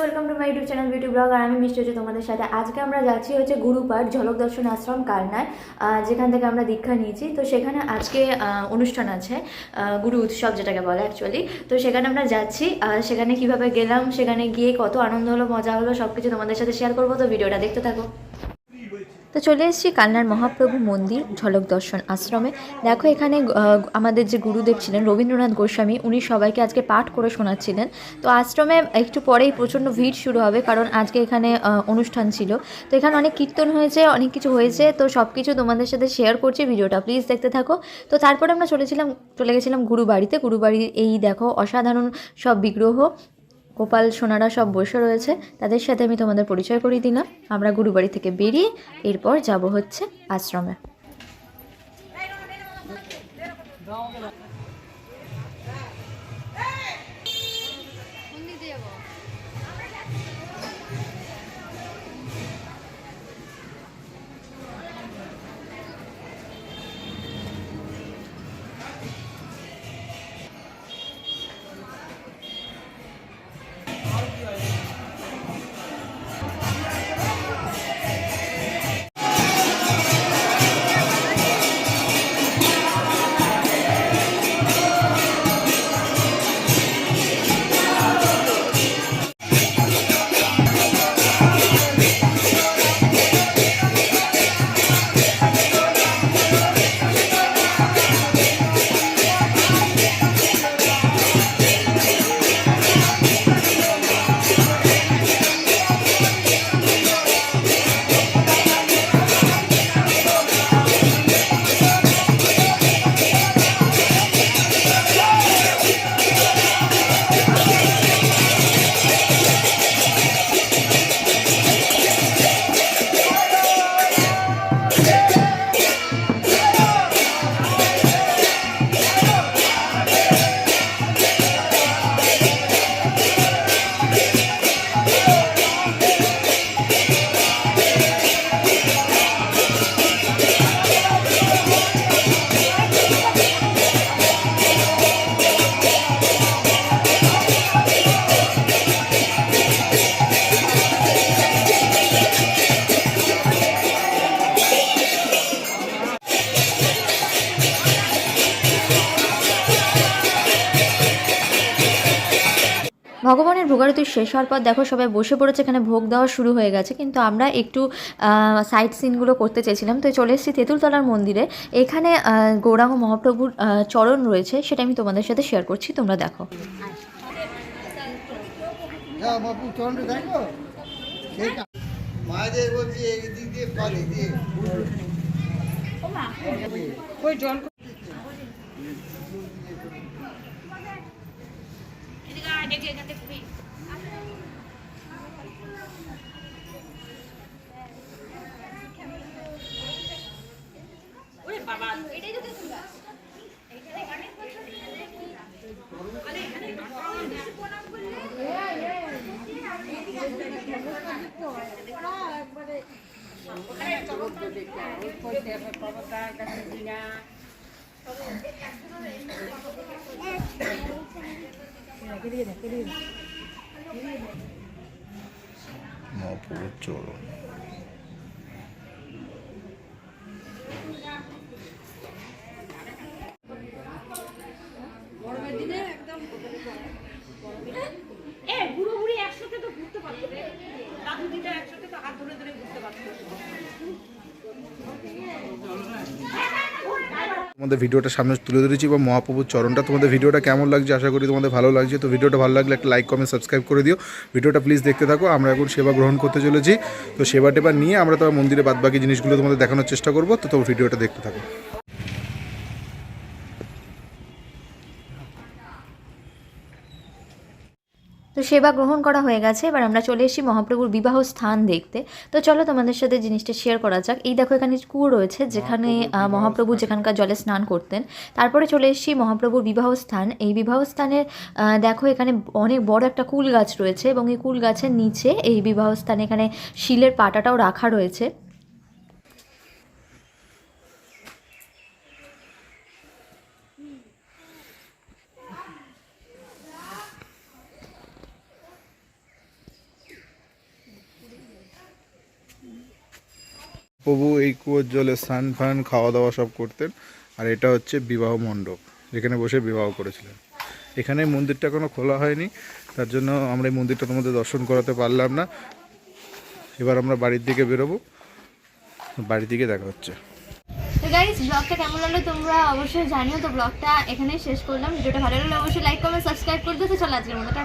Welcome to my YouTube channel beauty blog আর আমি মিষ্টি হচ্ছে তোমাদের সাথে। আজকে আমরা যাচ্ছি হচ্ছে গুরুপাঠ ঝলক দর্শন আশ্রম কালনায় যেখান থেকে আমরা দীক্ষা নিয়েছি। তো সেখানে আজকে অনুষ্ঠান আছে গুরু উৎসব যেটাকে বলে অ্যাকচুয়ালি তো সেখানে আমরা যাচ্ছি সেখানে কীভাবে গেলাম সেখানে গিয়ে কত আনন্দ হলো মজা হলো সব কিছু তোমাদের সাথে শেয়ার করব। তো ভিডিওটা দেখতে থাকো। তো চলে এসেছি কালনার মহাপ্রভু মন্দির, ঝলক দর্শন আশ্রমে। দেখো এখানে আমাদের যে গুরুদেব ছিলেন, রবীন্দ্রনাথ গোস্বামী, উনি সবাইকে আজকে পাঠ করে শোনাচ্ছিলেন। তো আশ্রমে একটু পরেই প্রচণ্ড ভিড় শুরু হবে, কারণ আজকে এখানে অনুষ্ঠান ছিল। তো এখানে অনেক কীর্তন হয়েছে, অনেক কিছু হয়েছে, তো সব কিছু তোমাদের সাথে শেয়ার করছি ভিডিওটা প্লিজ দেখতে থাকো। তো তারপরে আমরা চলেছিলাম, চলে গেছিলাম গুরুবাড়িতে। গুরুবাড়ির এই দেখো অসাধারণ সব বিগ্রহ গোপাল, সোনারা সব বসে রয়েছে। তাদের সাথে আমি তোমাদের পরিচয় করিয়ে দিলাম। আমরা গুরুবাড়ি থেকে বেরিয়ে এরপর যাব হচ্ছে আশ্রমে। ভগবানের ভোগারতি শেষ হওয়ার পর দেখো সবাই বসে পড়েছে এখানে ভোগ দেওয়া শুরু হয়ে গেছে। কিন্তু আমরা একটু সাইট সিনগুলো করতে চেয়েছিলাম। তো চলে এসেছি তেঁতুলতলার মন্দিরে। এখানে গৌরাঙ্গ মহাপ্রভুর চরণ রয়েছে সেটা আমি তোমাদের সাথে শেয়ার করছি তোমরা দেখো। হ্যাঁ। মায়েদের বলছি এই দিক দিয়ে দিয়ে। মহাপুরের চরণ এ বুড়ো বুড়ি একসাথে তো রে দাদু দিদা একসাথে তো হাত ধরে ধরে ঘুরতে পারতো তোমাদের ভিডিওটা সামনে তুলে ধরেছি এবং মহাপ্রভুর চরণটা। তোমাদের ভিডিওটা কেমন লাগছে আশা করি তোমাদের ভালো লাগছে। তো ভিডিওটা ভালো লাগলে একটা লাইক কমেন্ট সাবস্ক্রাইব করে দিও। ভিডিওটা প্লিজ দেখতে থাকো। আমরা এখন সেবা গ্রহণ করতে চলেছি। তো সেবা টেবা নিয়ে আমরা তোমার মন্দিরে বাদবাকি জিনিসগুলো তোমাদের দেখানোর চেষ্টা করব। তো তোমার ভিডিওটা দেখতে থাকো। তো সেবা গ্রহণ করা হয়ে গেছে। এবার আমরা চলে এসেছি মহাপ্রভুর বিবাহ স্থান দেখতে। তো চলো তোমাদের সাথে জিনিসটা শেয়ার করা যাক। এই দেখো এখানে কুয়ো রয়েছে যেখানে মহাপ্রভু যেখানকার জলে স্নান করতেন। তারপরে চলে এসেছি মহাপ্রভুর বিবাহ স্থান। এই বিবাহ স্থানের দেখো এখানে অনেক বড় একটা কুল গাছ রয়েছে এবং এই কুল গাছের নিচে এই বিবাহ স্থানে এখানে শিলের পাটাটাও রাখা রয়েছে। প্রভু এই কুয়োর জলে স্নান ফান খাওয়া দাওয়া সব করতেন। আর এটা হচ্ছে বিবাহ মণ্ডপ, যেখানে বসে বিবাহ করেছিলেন। এখানে মন্দিরটা এখনও খোলা হয়নি, তার জন্য আমরা এই মন্দিরটা তোমাদের দর্শন করাতে পারলাম না। এবার আমরা বাড়ির দিকে বেরোবো। বাড়ির দিকে দেখা হচ্ছে। তো ব্লগটা কেমন লাগল তোমরা অবশ্যই জানিও। তো ব্লগটা এখানেই শেষ করলাম। ভিডিওটা ভালো লাগলে অবশ্যই লাইক কমেন্ট সাবস্ক্রাইব করে দিতে চলো আজকের মতো, টাটা।